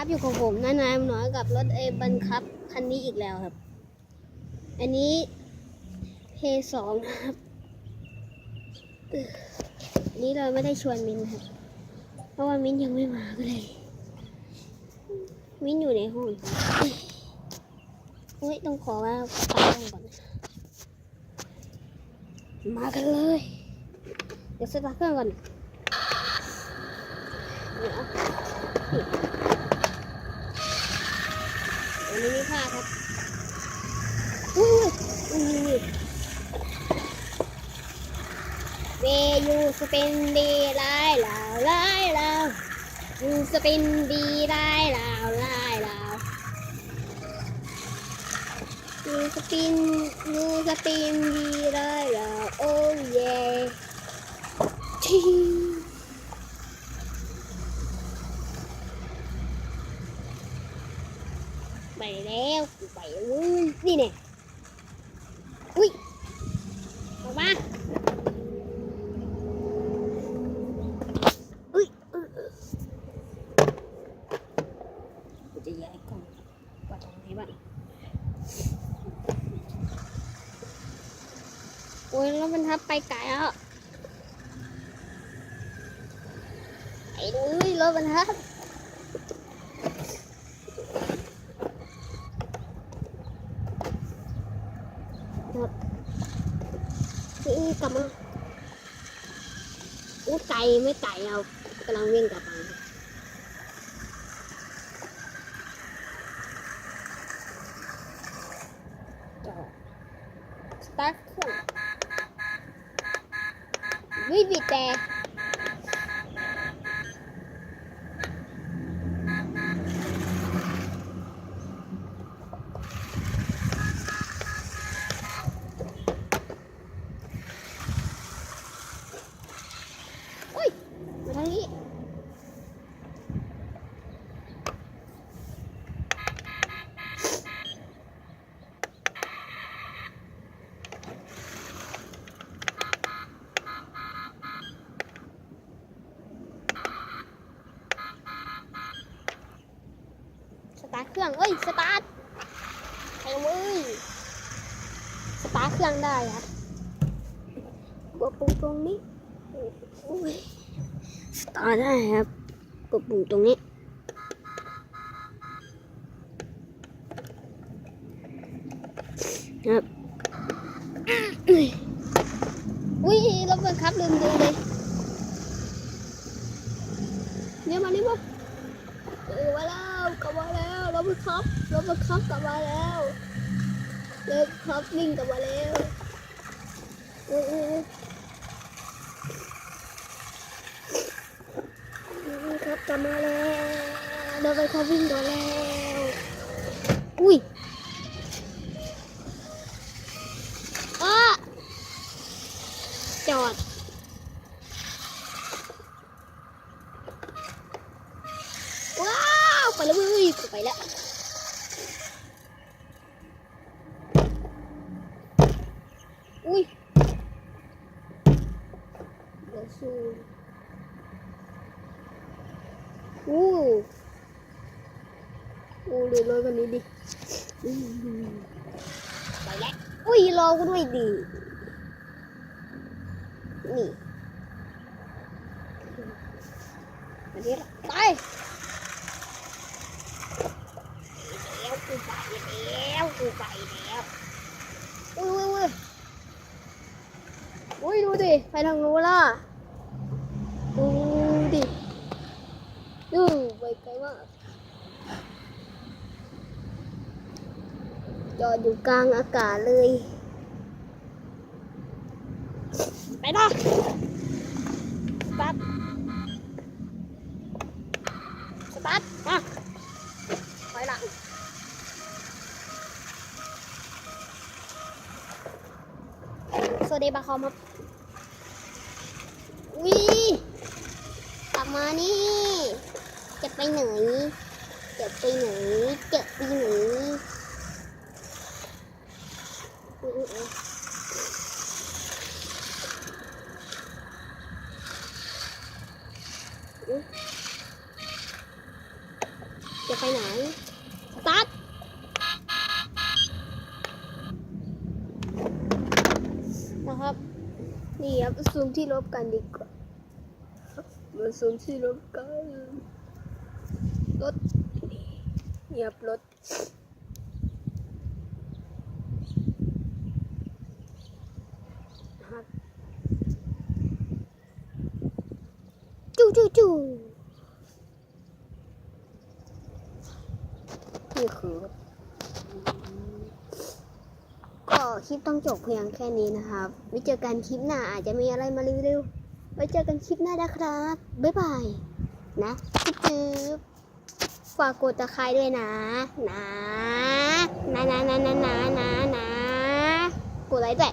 ครับอยู่ของผมน้านายน้อยกับรถเอบันครับคันนี้อีกแล้วครับ อันนี้เพสองครับนนี้เราไม่ได้ชวนมินครับ เพราะว่ามินยังไม่มาก็เลย มินอยู่ในห้องเฮ้ยต้องขอว่าตาลงก่อน มากันเลย เดี๋ยวสตาร์ทเครื่องก่อนเดี๋ยว นี่อันนี้มีผ้าครับอุ้ยอุ้เวยูสเปนดีไล่ลาวไล่ลาวยูสเปนดีไล่ลาวไล่ลาวยูสเปนยูสเปนดีไล่ลาวโอ้เย่ทิง ไป แล้วกูไปแล้ยนี่เนี่ยอุ้ยออกมาอุ้ยเออเออกูจะย้ายกล้องกว่าตรงไหนบ้างโอ้ยแล้วมันทับไปไกลแล้วไอ้นุ้ยรถมันทับ นี่ กลับมาอู้ไก่ไม่ไก่เรากำลังวิ่งกลับมาจอดสตาร์ทเครื่องวิบีแต่อุ้ยมาทางนี้สตา รื่องเอ้ยสตาร์ทใครมือสตาร์ทเครื่องได้อะกดปุ่มตรงนี้อุ้ยสตาร์ทได้ครับกดปุ่มตรงนี้ครับอุ้ยรถบังคับลืมดูเลยเนี่ยมานี่มาเออมาแล้วกลับมาแล้ว ถบังคับรถบังคับกลับมาแล้วรถบังคับวิ่งกลับมาแล้วออเออเออรถบังคับกลับมาแล้วรถบังคับวิ่งกลับมาแล้ว อุ้ยอ้าจอด ว้าว ไปแล้วเว้ยกูไปแล้วอุ้ยเดี๋ยวสู้อู้อู้เดี๋ยวรอกันนี้ดิไปแล้วอุ้ยรอกูด้วยดินี่อันนี้ละไป แล้วกูไป แล้วกูไปแล้วอุ้ยอุ้ยอุ้ยดูดิไปทางนู้นล่ะดูดิดูไปไกลมากจอดอยู่กลางอากาศเลย ไปนะ สวัสดีบาคอมครับวิกลับมานี่ จะไปไหน จะไปไหน จะไปไหนจะไปไหน สตาร์ท นะครับ นี่ครับซูมที่ลบกันดีกว่ามาซูมที่ลบกันรถนี่ครับรถนะครับจูจูจูนี่คือ ก็ คลิปต้องจบเพียงแค่นี้นะครับ ไว้เจอกันคลิปหน้าอาจจะมีอะไรมารีวิว ไว้เจอกันคลิปหน้านะครับ บ๊ายบาย นะจึ๊บฝากกดตะไคร้ด้วยนะ นะ นะนะนะนะนะนะนะกดไลค์ด้วย